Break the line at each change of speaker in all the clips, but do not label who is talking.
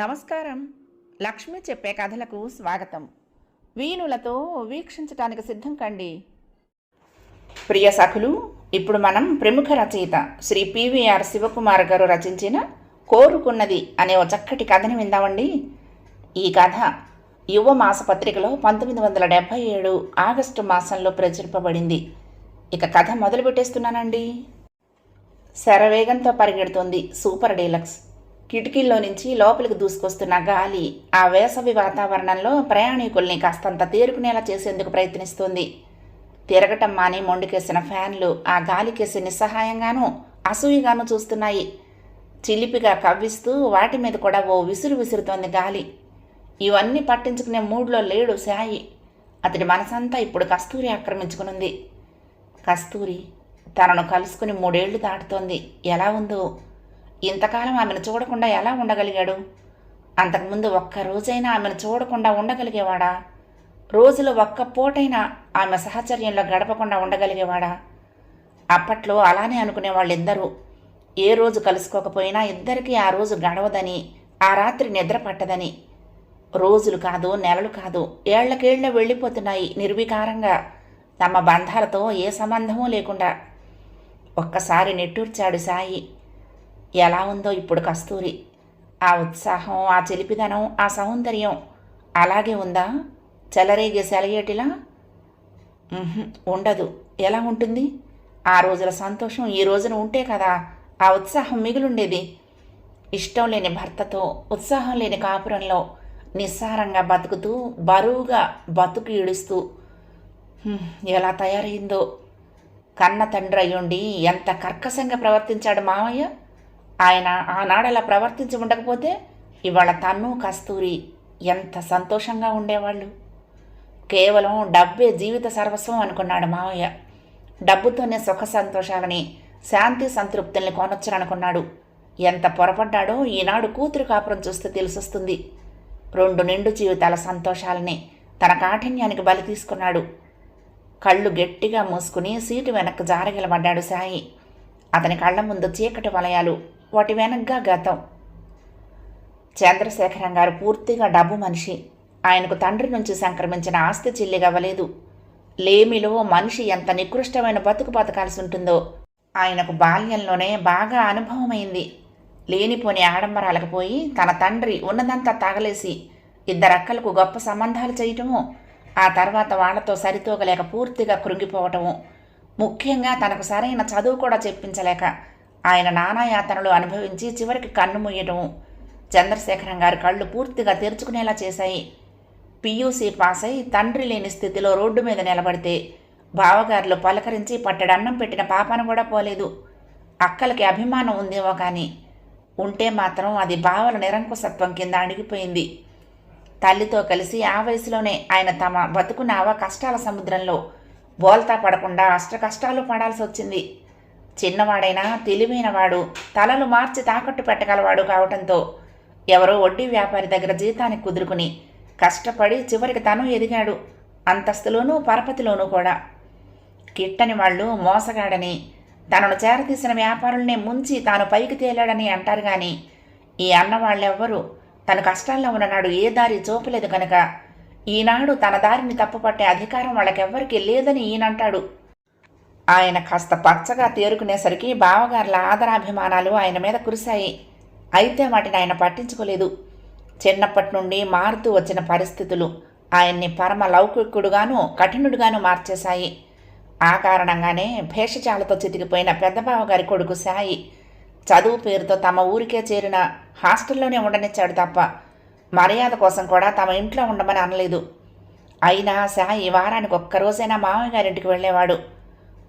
నమస్కారం. లక్ష్మి చెప్పే కథలకు స్వాగతం. వీణులతో వీక్షించటానికి సిద్ధం కండి. ప్రియ సఖులు ఇప్పుడు మనం ప్రముఖ రచయిత శ్రీ పివిఆర్ శివకుమార్ గారు రచించిన కోరుకున్నది అనే ఓ చక్కటి కథని విందామండి. ఈ కథ యువ మాసపత్రికలో పంతొమ్మిది వందల డెబ్భై ఏడు ఆగస్టు మాసంలో ప్రచురింపబడింది. ఇక కథ మొదలు పెట్టేస్తున్నానండి శరవేగంతో పరిగెడుతోంది సూపర్ డీలక్స్. కిటికీల్లో నుంచి లోపలికి దూసుకొస్తున్న గాలి ఆ వేసవి వాతావరణంలో ప్రయాణికుల్ని కాస్తంత తేరుకునేలా చేసేందుకు ప్రయత్నిస్తుంది. తిరగటం మాని మొండికేసిన ఫ్యాన్లు ఆ గాలికేసి నిస్సహాయంగానూ అసూయగాను చూస్తున్నాయి. చిలిపిగా కవ్విస్తూ వాటి మీద కూడా ఓ విసురు విసురుతోంది గాలి. ఇవన్నీ పట్టించుకునే మూడ్లో లేడు శాయి అతడి మనసంతా ఇప్పుడు కస్తూరి ఆక్రమించుకునుంది. కస్తూరి తనను కలుసుకుని మూడేళ్ళు దాటుతోంది. ఎలా ఉందో? ఇంతకాలం ఆమెను చూడకుండా ఎలా ఉండగలిగాడు? అంతకుముందు ఒక్క రోజైనా ఆమెను చూడకుండా ఉండగలిగేవాడా? రోజులో ఒక్క పూటైనా ఆమె సహచర్యంలో గడపకుండా ఉండగలిగేవాడా? అప్పట్లో అలానే అనుకునే వాళ్ళిద్దరూ ఏ రోజు కలుసుకోకపోయినా ఇద్దరికీ ఆ రోజు గడవదని ఆ రాత్రి నిద్ర పట్టదని. రోజులు కాదు నెలలు కాదు ఏళ్ళకేళ్ళ వెళ్ళిపోతున్నాయి నిర్వికారంగా. తమ బంధాలతో ఏ సంబంధమూ లేకుండా ఒక్కసారి నెట్టూర్చాడు సాయి. ఎలా ఉందో ఇప్పుడు కస్తూరి. ఆ ఉత్సాహం ఆ చెలిపిదనం ఆ సౌందర్యం అలాగే ఉందా? చెలరేగే సెలయేటిలా ఉండదు. ఎలా ఉంటుంది? ఆ రోజుల సంతోషం ఈ రోజున ఉంటే కదా ఆ ఉత్సాహం మిగులుండేది. ఇష్టం లేని భర్తతో ఉత్సాహం లేని కాపురంలో నిస్సారంగా బతుకుతూ బరువుగా బతుకు ఈడుస్తూ ఎలా తయారైందో. కన్న తండ్రి అయ్యుండి ఎంత కర్కశంగా ప్రవర్తించాడు మామయ్య? ఆయన ఆనాడలా ప్రవర్తించి ఉండకపోతే ఇవాళ తన్ను కస్తూరి ఎంత సంతోషంగా ఉండేవాళ్ళు. కేవలం డబ్బే జీవిత సర్వస్వం అనుకున్నాడు మావయ్య. డబ్బుతోనే సుఖ సంతోషాలని శాంతి సంతృప్తుల్ని కొనొచ్చననుకున్నాడు. ఎంత పొరపడ్డాడో ఈనాడు కూతురు కాపురం చూస్తే తెలిసొస్తుంది. రెండు నిండు జీవితాల సంతోషాలని తన కాఠిన్యానికి బలి తీసుకున్నాడు. కళ్ళు గట్టిగా మూసుకుని సీటు వెనక్కి జారగిలబడ్డాడు సాయి. అతని కళ్ళ ముందు చీకటి వలయాలు వాటి వెనక్గా గతం. చంద్రశేఖరం గారు పూర్తిగా డబ్బు మనిషి. ఆయనకు తండ్రి నుంచి సంక్రమించిన ఆస్తి చిల్లిగవ్వలేదు లేమిలో మనిషి ఎంత నికృష్టమైన బతుకు బతకాల్సి ఉంటుందో ఆయనకు బాల్యంలోనే బాగా అనుభవమైంది. లేనిపోని ఆడంబరాలకు పోయి తన తండ్రి ఉన్నదంతా తగలేసి ఇద్దరక్కలకు గొప్ప సంబంధాలు చేయటము ఆ తర్వాత వాళ్ళతో సరితూగలేక పూర్తిగా కృంగిపోవటము ముఖ్యంగా తనకు సరైన చదువు కూడా చెప్పించలేక ఆయన నానాయాతనలు అనుభవించి చివరికి కన్ను మూయడం చంద్రశేఖరం గారి కళ్ళు పూర్తిగా తెరుచుకునేలా చేశాయి. పియూసీ పాస్ అయి తండ్రి లేని స్థితిలో రోడ్డు మీద నిలబడితే బావగారులు పలకరించి పట్టడన్నం పెట్టిన పాపను కూడా పోలేదు. అక్కలకి అభిమానం ఉందేమో కానీ ఉంటే మాత్రం అది బావల నిరంకుశత్వం కింద అణిగిపోయింది. తల్లితో కలిసి ఆ వయసులోనే ఆయన తమ బతుకునావా కష్టాల సముద్రంలో బోల్తా పడకుండా అష్ట కష్టాలు పడాల్సి వచ్చింది. చిన్నవాడైనా తెలివైనవాడు తలలు మార్చి తాకట్టు పెట్టగలవాడు కావటంతో ఎవరో వడ్డీ వ్యాపారి దగ్గర జీతానికి కుదురుకుని కష్టపడి చివరికి తను ఎదిగాడు అంతస్తులోనూ పరపతిలోనూ కూడా. కిట్టని వాళ్ళు మోసగాడని తనను చేరతీసిన వ్యాపారుల్నే ముంచి తాను పైకి తేలాడని అంటారు కానీ ఈ అన్నవాళ్ళెవ్వరూ తన కష్టాల్లో ఉన్ననాడు ఏ దారి చూపలేదు కనుక ఈనాడు తన దారిని తప్పుపట్టే అధికారం వాళ్ళకెవ్వరికీ లేదని ఈయనంటాడు. ఆయన కాస్త పచ్చగా తేరుకునేసరికి బావగారుల ఆదరాభిమానాలు ఆయన మీద కురిశాయి. అయితే వాటిని ఆయన పట్టించుకోలేదు. చిన్నప్పటి నుండి మారుతూ వచ్చిన పరిస్థితులు ఆయన్ని పరమ లౌకికుడుగాను కఠినుడుగాను మార్చేశాయి. ఆ కారణంగానే భేషజాలతో చితికిపోయిన పెద్దబావగారి కొడుకు సాయి చదువు పేరుతో తమ ఊరికే చేరిన హాస్టల్లోనే ఉండనిచ్చాడు తప్ప మర్యాద కోసం కూడా తమ ఇంట్లో ఉండమని అనలేదు. అయినా సాయి వారానికి ఒక్కరోజైనా మామయ్య గారింటికి వెళ్ళేవాడు.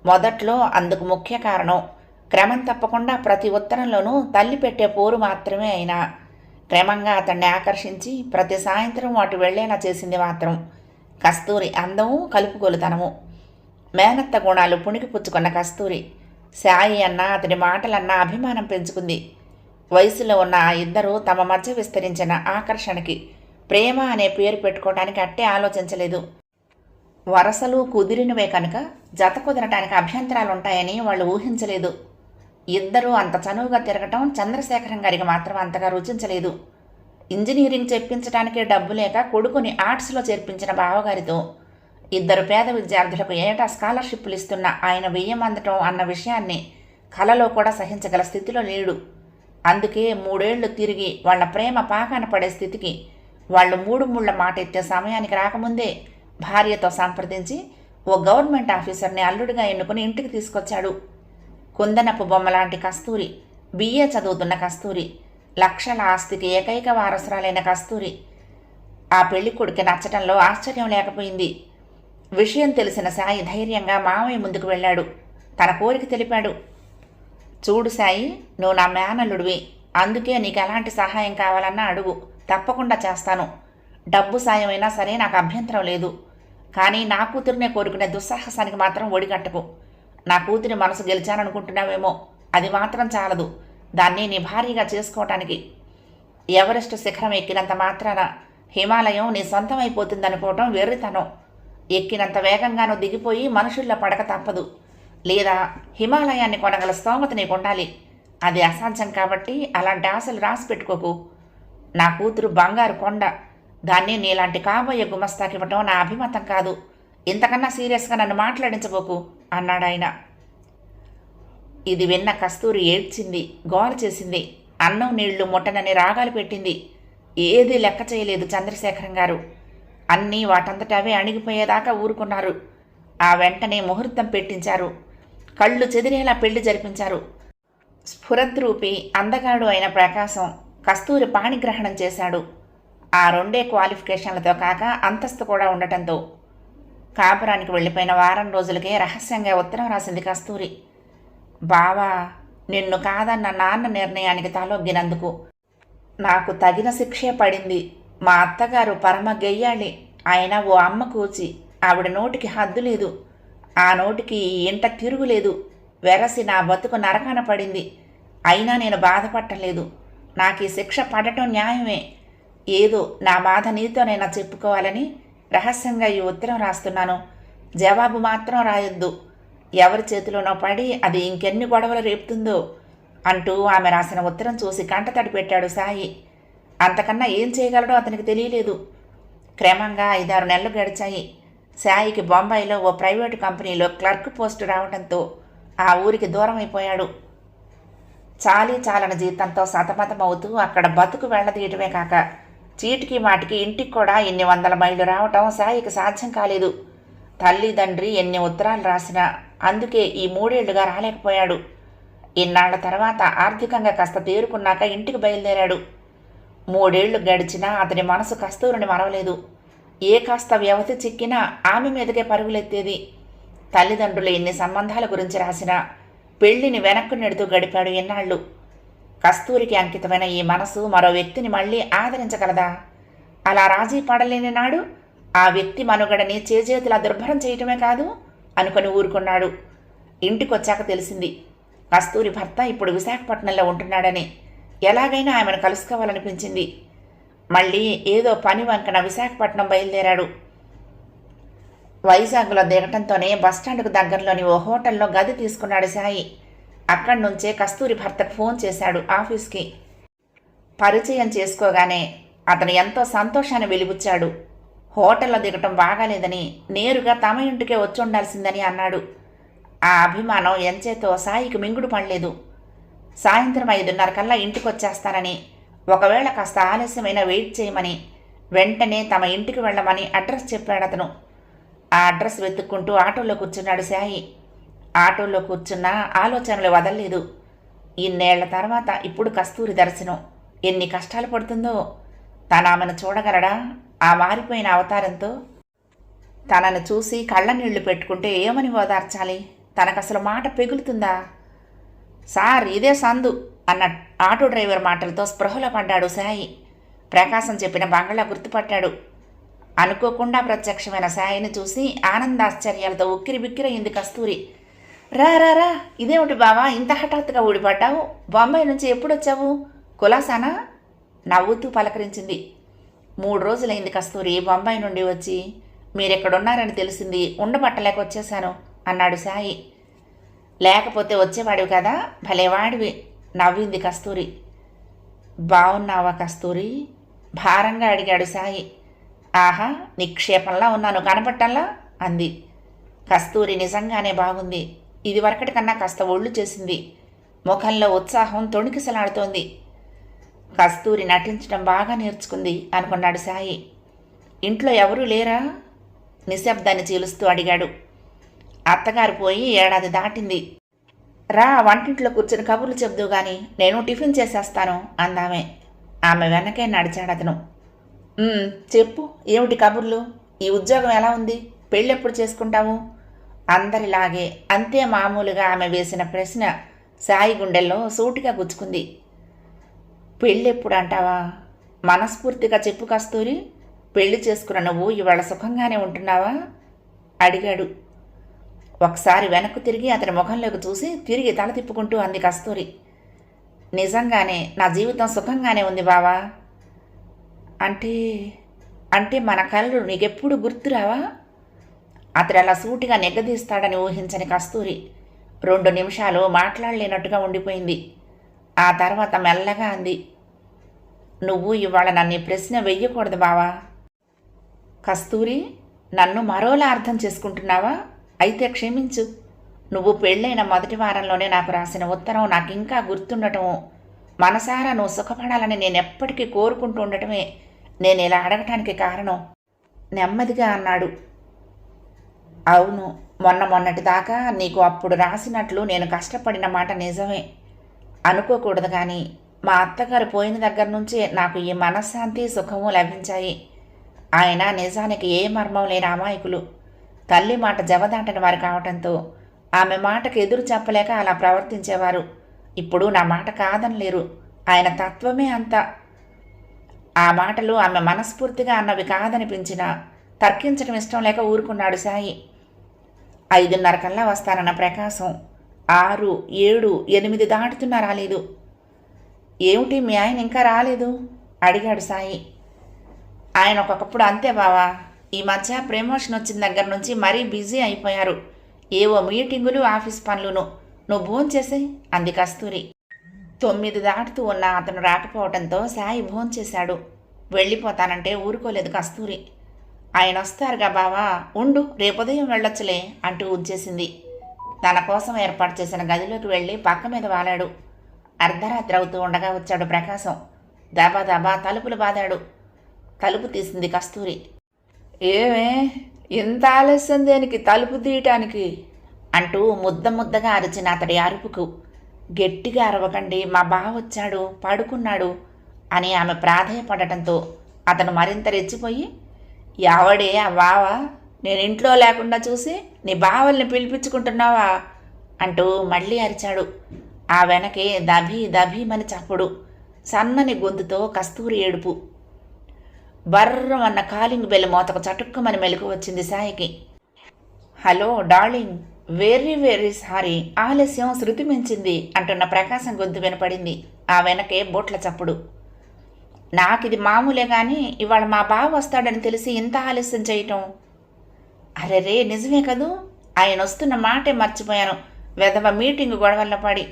మొదట్లో అందుకు ముఖ్య కారణం క్రమం తప్పకుండా ప్రతి ఉత్తరంలోనూ తల్లి పెట్టే పోరు మాత్రమే అయినా. క్రమంగా అతన్ని ఆకర్షించి ప్రతి సాయంత్రం వాటి వెళ్ళేలా చేసింది మాత్రం కస్తూరి అందము కలుపుగోలుతనము. మేనత్త గుణాలు పుణికి పుచ్చుకున్న కస్తూరి సాయి అన్న అతడి మాటలన్నా అభిమానం పెంచుకుంది. వయసులో ఉన్న ఆ ఇద్దరూ తమ మధ్య విస్తరించిన ఆకర్షణకి ప్రేమ అనే పేరు పెట్టుకోవడానికి అట్టే ఆలోచించలేదు. వరసలు కుదిరినవే కనుక జత కుదరటానికి అభ్యంతరాలు ఉంటాయని వాళ్ళు ఊహించలేదు. ఇద్దరూ అంత చనువుగా తిరగటం చంద్రశేఖరం గారికి మాత్రం అంతగా రుచించలేదు. ఇంజనీరింగ్ చెప్పించడానికి డబ్బు లేక కొడుకుని ఆర్ట్స్లో చేర్పించిన బావగారితో ఇద్దరు పేద విద్యార్థులకు ఏటా స్కాలర్షిప్లు ఇస్తున్న ఆయన వెయ్యం అందటం అన్న విషయాన్ని కలలో కూడా సహించగల స్థితిలో లేడు. అందుకే మూడేళ్ళు తిరిగి వాళ్ళ ప్రేమ పాకాన పడే స్థితికి వాళ్ళు మూడు ముళ్ళ మాట ఎత్తే సమయానికి రాకముందే భార్యతో సంప్రదించి ఓ గవర్నమెంట్ ఆఫీసర్ని అల్లుడిగా ఎన్నుకుని ఇంటికి తీసుకొచ్చాడు. కుందనపు బొమ్మలాంటి కస్తూరి బిఏ చదువుతున్న కస్తూరి లక్షల ఆస్తికి ఏకైక వారసురాలైన కస్తూరి. ఆ పెళ్ళి కొడుకు నచ్చటంలో ఆశ్చర్యం లేకపోయింది. విషయం తెలిసిన సాయి ధైర్యంగా మామయ్య ముందుకు వెళ్ళాడు. తన కోరిక తెలిపాడు. చూడు సాయి నువ్వు నా మేనల్లుడివి. అందుకే నీకు ఎలాంటి సహాయం కావాలన్నా అడుగు. తప్పకుండా చేస్తాను. డబ్బు సాయం అయినా సరే నాకు అభ్యంతరం లేదు. కానీ నా కూతురునే కోరుకునే దుస్సాహసానికి మాత్రం ఒడిగట్టకు నా కూతురి మనసు గెలిచాననుకుంటున్నావేమో. అది మాత్రం చాలదు. దాన్ని నీ భారీగా చేసుకోవటానికి ఎవరెస్ట్ శిఖరం ఎక్కినంత మాత్రాన హిమాలయం నీ సొంతం అయిపోతుందనుకోవటం వెర్రితనం. ఎక్కినంత వేగంగానూ దిగిపోయి మనుషుల్లో పడక తప్పదు. లేదా హిమాలయాన్ని కొనగల స్తోమత నీకు ఉండాలి అది అసాధ్యం కాబట్టి అలాంటి ఆశలు రాసి పెట్టుకోకు. నా కూతురు బంగారు కొండ దాన్ని నీలాంటి కాబోయే గుమస్తాకి ఇవ్వటం నా అభిమతం కాదు. ఇంతకన్నా సీరియస్గా నన్ను మాట్లాడించబోకు అన్నాడు ఆయన ఇది విన్న కస్తూరి ఏడ్చింది గోల చేసింది. అన్నం నీళ్ళు ముట్టనని రాగాలు పెట్టింది. ఏది లెక్క చేయలేదు చంద్రశేఖరం గారు. అన్నీ వాటంతటవే అణిగిపోయేదాకా ఊరుకున్నారు. ఆ వెంటనే ముహూర్తం పెట్టించారు. కళ్ళు చెదిరేలా పెళ్ళి జరిపించారు. స్ఫురద్రూపి అందగాడు అయిన ప్రకాశం కస్తూరి పాణిగ్రహణం చేశాడు. ఆ రెండే క్వాలిఫికేషన్లతో కాక అంతస్తు కూడా ఉండటంతో కాపురానికి వెళ్ళిపోయిన వారం రోజులకే రహస్యంగా ఉత్తరం రాసింది కస్తూరి. బావా నిన్ను కాదన్న నాన్న నిర్ణయానికి తలొగ్గినందుకు నాకు తగిన శిక్షే పడింది. మా అత్తగారు పరమ గెయ్యాలి ఆయన ఓ అమ్మ కూచి ఆవిడ నోటికి హద్దు లేదు. ఆ నోటికి ఇంట తిరుగులేదు వెరసి నా బతుకు నరకాన పడింది. అయినా నేను బాధపట్టలేదు. నాకు ఈ శిక్ష పడటం న్యాయమే. ఏదో నా బాధ నీతోనైనా చెప్పుకోవాలని రహస్యంగా ఈ ఉత్తరం రాస్తున్నాను. జవాబు మాత్రం రాయొద్దు. ఎవరి చేతిలోనో పడి అది ఇంకెన్ని గొడవలు రేపుతుందో అంటూ ఆమె రాసిన ఉత్తరం చూసి కంటతడి పెట్టాడు సాయి. అంతకన్నా ఏం చేయగలడో అతనికి తెలియలేదు. క్రమంగా ఐదారు నెలలు గడిచాయి. సాయికి బొంబాయిలో ఓ ప్రైవేటు కంపెనీలో క్లర్క్ పోస్టు రావడంతో ఆ ఊరికి దూరం అయిపోయాడు. చాలీ చాలన జీతంతో సతమతమవుతూ అక్కడ బతుకు వెళ్ళదీయటమే కాక చీటికి మాటికి ఇంటికి కూడా ఇన్ని వందల మైళ్ళు రావటం సాయికి సాధ్యం కాలేదు. తల్లిదండ్రి ఎన్ని ఉత్తరాలు రాసినా అందుకే ఈ మూడేళ్ళుగా రాలేకపోయాడు. ఇన్నాళ్ళ తర్వాత ఆర్థికంగా కాస్త తేరుకున్నాక ఇంటికి బయలుదేరాడు. మూడేళ్ళు గడిచినా అతని మనసు కస్తూరిని మరవలేదు. ఏ కాస్త వ్యవధి చిక్కినా ఆమె మీదకే పరుగులెత్తేది. తల్లిదండ్రులు ఎన్ని సంబంధాల గురించి రాసినా పెళ్ళిని వెనక్కు నెడుతూ గడిపాడు ఎన్నాళ్ళు కస్తూరికి అంకితమైన ఈ మనసు మరో వ్యక్తిని మళ్ళీ ఆదరించగలదా? అలా రాజీ పడలేని నాడు ఆ వ్యక్తి మనుగడని చేజేతులా దుర్భరం చేయటమే కాదు అనుకొని ఊరుకున్నాడు. ఇంటికొచ్చాక తెలిసింది కస్తూరి భర్త ఇప్పుడు విశాఖపట్నంలో ఉంటున్నాడని. ఎలాగైనా ఆమెను కలుసుకోవాలనిపించింది. మళ్ళీ ఏదో పని వంకన విశాఖపట్నం బయలుదేరాడు. వైజాగ్లో దిగటంతోనే బస్టాండ్కు దగ్గరలోని ఓ హోటల్లో గది తీసుకున్నాడు సాయి. అక్కడి నుంచే కస్తూరి భర్తకు ఫోన్ చేశాడు ఆఫీస్కి. పరిచయం చేసుకోగానే అతను ఎంతో సంతోషాన్ని వెలిబుచ్చాడు. హోటల్లో దిగటం బాగాలేదని నేరుగా తమ ఇంటికే వచ్చి ఉండాల్సిందని అన్నాడు. ఆ అభిమానం ఎంచేతో సాయికి మింగుడు పడలేదు. సాయంత్రం ఐదున్నర కల్లా ఇంటికి వచ్చేస్తానని ఒకవేళ కాస్త ఆలస్యమైన వెయిట్ చేయమని వెంటనే తమ ఇంటికి వెళ్ళమని అడ్రస్ చెప్పాడు అతను ఆ అడ్రస్ వెతుక్కుంటూ ఆటోలో కూర్చున్నాడు సాయి. ఆటోలో కూర్చున్నా ఆలోచనలు వదలలేదు. ఇన్నేళ్ళ తర్వాత ఇప్పుడు కస్తూరి దర్శనం. ఎన్ని కష్టాలు పడుతుందో. తన ఆమెను చూడగలడా? ఆ మారిపోయిన అవతారంతో. తనను చూసి కళ్ళ నీళ్ళు పెట్టుకుంటే ఏమని ఓదార్చాలి? తనకసలు మాట పెగులుతుందా? సార్ ఇదే సందు అన్న ఆటో డ్రైవర్ మాటలతో స్పృహలో పడ్డాడు సాయి. ప్రకాశం చెప్పిన బంగళా గుర్తుపట్టాడు. అనుకోకుండా ప్రత్యక్షమైన సాయిని చూసి ఆనందాశ్చర్యాలతో ఉక్కిరి బిక్కిరయింది కస్తూరి. రా రా రా. ఇదేమిటి బావా ఇంత హఠాత్తుగా ఊడిపడ్డావు. బొంబాయి నుంచి ఎప్పుడు వచ్చావు? కులాసానా? నవ్వుతూ పలకరించింది. మూడు రోజులైంది కస్తూరి బొంబాయి నుండి వచ్చి. మీరెక్కడున్నారని తెలిసింది. ఉండబట్టలేక వచ్చేశాను అన్నాడు సాయి. లేకపోతే వచ్చేవాడివి కదా? భలేవాడివి నవ్వింది కస్తూరి. బాగున్నావా కస్తూరి? భారంగా అడిగాడు సాయి. ఆహా నిక్షేపంలా ఉన్నాను కనపట్టంలా? అంది. కస్తూరి నిజంగానే బాగుంది. ఇదివరకటి కన్నా కాస్త ఒళ్ళు చేసింది. ముఖంలో ఉత్సాహం తొణికిసలాడుతోంది. కస్తూరి నటించడం బాగా నేర్చుకుంది అనుకున్నాడు సాయి. ఇంట్లో ఎవరూ లేరా? నిశ్శబ్దాన్ని చీలుస్తూ అడిగాడు. అత్తగారు పోయి ఏడాది దాటింది. రా వంటింట్లో కూర్చుని కబుర్లు చెబుదూ గాని నేను టిఫిన్ చేసేస్తాను అందామే. ఆమె వెనకే నడిచాడు అతను. చెప్పు ఏమిటి కబుర్లు? ఈ ఉద్యోగం ఎలా ఉంది? పెళ్ళెప్పుడు చేసుకుంటావు? అందరిలాగే అంతే మామూలుగా ఆమె వేసిన ప్రశ్న సాయి గుండెల్లో సూటిగా గుచ్చుకుంది. పెళ్ళెప్పుడు అంటావా మనస్ఫూర్తిగా చెప్పు కస్తూరి. పెళ్ళి చేసుకున్న నువ్వు ఇవాళ సుఖంగానే ఉంటున్నావా? అడిగాడు. ఒకసారి వెనక్కు తిరిగి అతని ముఖంలోకి చూసి తిరిగి తల తిప్పుకుంటూ అంది కస్తూరి. నిజంగానే నా జీవితం సుఖంగానే ఉంది బావా. అంటే అంటే మన కళ్ళు నీకెప్పుడు గుర్తురావా అతడు అలా సూటిగా నెగ్గదీస్తాడని ఊహించని కస్తూరి రెండు నిమిషాలు మాట్లాడలేనట్టుగా ఉండిపోయింది. ఆ తర్వాత మెల్లగా అంది నువ్వు ఇవాళ నన్ను ప్రశ్న వెయ్యకూడదు బావా. కస్తూరి నన్ను మరోలా అర్థం చేసుకుంటున్నావా? అయితే క్షమించు. నువ్వు పెళ్ళైన మొదటి వారంలోనే నాకు రాసిన ఉత్తరం నాకు ఇంకా గుర్తుండటం మనసారా నువ్వు సుఖపడాలని నేను ఎప్పటికీ కోరుకుంటూ ఉండటమే. నేను ఇలా అడగటానికి కారణం. నెమ్మదిగా అన్నాడు. అవును మొన్న మొన్నటి దాకా నీకు అప్పుడు రాసినట్లు నేను కష్టపడిన మాట నిజమే. అనుకోకూడదు కానీ మా అత్తగారు పోయిన దగ్గర నుంచే నాకు ఈ మనశ్శాంతి సుఖము లభించాయి. ఆయన నిజానికి ఏ మర్మం లేని అమాయకులు. తల్లి మాట జవదాటని వారు కావటంతో ఆమె మాటకు ఎదురు చెప్పలేక అలా ప్రవర్తించేవారు. ఇప్పుడు నా మాట కాదనలేరు ఆయన తత్వమే అంత. ఆ మాటలు ఆమె మనస్ఫూర్తిగా అన్నవి కాదనిపించినా తర్కించడం ఇష్టం లేక ఊరుకున్నాడు సాయి. ఐదున్నర కల్లా వస్తానన్న ప్రకాశం. ఆరు ఏడు ఎనిమిది దాటుతున్నా రాలేదు. ఏమిటి మీ ఆయన ఇంకా రాలేదు? అడిగాడు సాయి. ఆయన ఒక్కొక్కప్పుడు అంతే బావా. ఈ మధ్య ప్రమోషన్ వచ్చిన దగ్గర నుంచి మరీ బిజీ అయిపోయారు. ఏవో మీటింగులు ఆఫీస్ పనులును. నువ్వు భోంచేసేయ్ అంది కస్తూరి. తొమ్మిది దాటుతూ ఉన్న అతను రాకపోవడంతో సాయి భోంచేశాడు. వెళ్ళిపోతానంటే ఊరుకోలేదు కస్తూరి. ఆయన వస్తారుగా బావా ఉండు రేపుదయం వెళ్ళొచ్చులే అంటూ ఉద్దేశింది. తన కోసం ఏర్పాటు చేసిన గదిలోకి వెళ్ళి పక్క మీద వాలాడు. అర్ధరాత్రి అవుతూ ఉండగా వచ్చాడు ప్రకాశం. దాబా దాబా తలుపులు బాదాడు. తలుపు తీసింది కస్తూరి. ఏమే ఇంత ఆలస్యం దేనికి తలుపు తీయటానికి? అంటూ ముద్ద ముద్దగా అరిచిన అతడి అరుపుకు. గట్టిగా అరవకండి మా బావ వచ్చాడు పడుకున్నాడు అని ఆమె ప్రాధేయపడటంతో అతను మరింత రెచ్చిపోయి ఎవడే ఆ బావ నేను ఇంట్లో లేకుండా చూసి నీ బావల్ని పిలిపించుకుంటున్నావా? అంటూ మళ్ళీ అరిచాడు. ఆ వెనకే దభీ దభీమని చప్పుడు సన్నని గొంతుతో కస్తూరి ఏడుపు. బర్రం అన్న కాలింగ్ బెల్ మోతకు చటుక్కుమని మెలకు వచ్చింది సాయికి. Hello darling very very sorry ఆలస్యం శృతి మించింది అంటున్న ప్రకాశం గొంతు వినపడింది. ఆ వెనకే బోట్ల చప్పుడు. నాకు ఇది మామూలే కానీ ఇవాళ మా బావ వస్తాడని తెలిసి ఇంత ఆలస్యం చేయటం? అరే రే నిజమే కదూ? ఆయన వస్తున్న మాటే మర్చిపోయాను. వెధవ మీటింగ్ గొడవల్లో పడి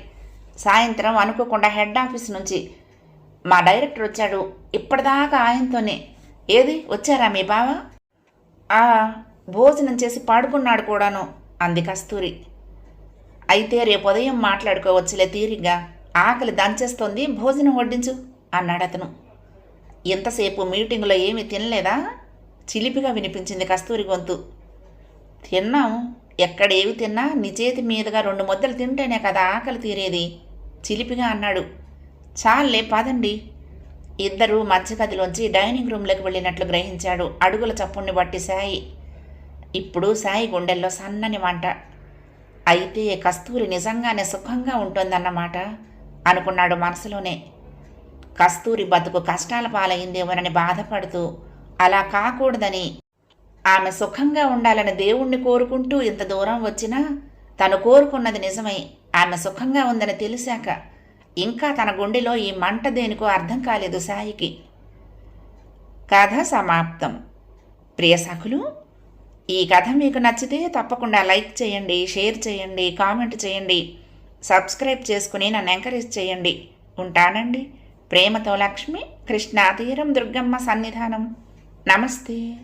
సాయంత్రం అనుకోకుండా హెడ్ ఆఫీస్ నుంచి మా డైరెక్టర్ వచ్చాడు. ఇప్పటిదాకా ఆయనతోనే. ఏది? వచ్చారా మీ బావ? ఆ భోజనం చేసి పడుకున్నాడు కూడాను అంది కస్తూరి. అయితే రేపు ఉదయం మాట్లాడుకోవచ్చులే తీరిగ్గా. ఆకలి దంచేస్తోంది భోజనం వడ్డించు అన్నాడు అతను ఇంతసేపు మీటింగులో ఏమీ తినలేదా? చిలిపిగా వినిపించింది కస్తూరి గొంతు. తిన్నాం. ఎక్కడ ఏవి తిన్నా నీ చేతి మీదుగా రెండు ముద్దలు తింటేనే కదా ఆకలి తీరేది? చిలిపిగా అన్నాడు. చాలే పదండి. ఇద్దరూ మధ్యగదిలోంచి డైనింగ్ రూమ్లోకి వెళ్ళినట్లు గ్రహించాడు అడుగుల చప్పుణ్ణి బట్టి సాయి. ఇప్పుడు సాయి గుండెల్లో సన్నని మాట. అయితే కస్తూరి నిజంగానే సుఖంగా ఉంటుందన్నమాట అనుకున్నాడు మనసులోనే. కస్తూరి బతుకు కష్టాల పాలైందేమోనని బాధపడుతూ అలా కాకూడదని ఆమె సుఖంగా ఉండాలని దేవుణ్ణి కోరుకుంటూ ఇంత దూరం వచ్చినా తను కోరుకున్నది నిజమై. ఆమె సుఖంగా ఉందని తెలిసాక ఇంకా తన గుండెలో ఈ మంట దేనికో అర్థం కాలేదు సాయికి. కథ సమాప్తం. ప్రియ సఖులు ఈ కథ మీకు నచ్చితే తప్పకుండా లైక్ చేయండి షేర్ చేయండి కామెంట్ చేయండి సబ్స్క్రైబ్ చేసుకుని నన్ను ఎంకరేజ్ చేయండి. ఉంటానండి. ప్రేమతో లక్ష్మి కృష్ణా తీరం దుర్గమ్మ సన్నిధానం. నమస్తే.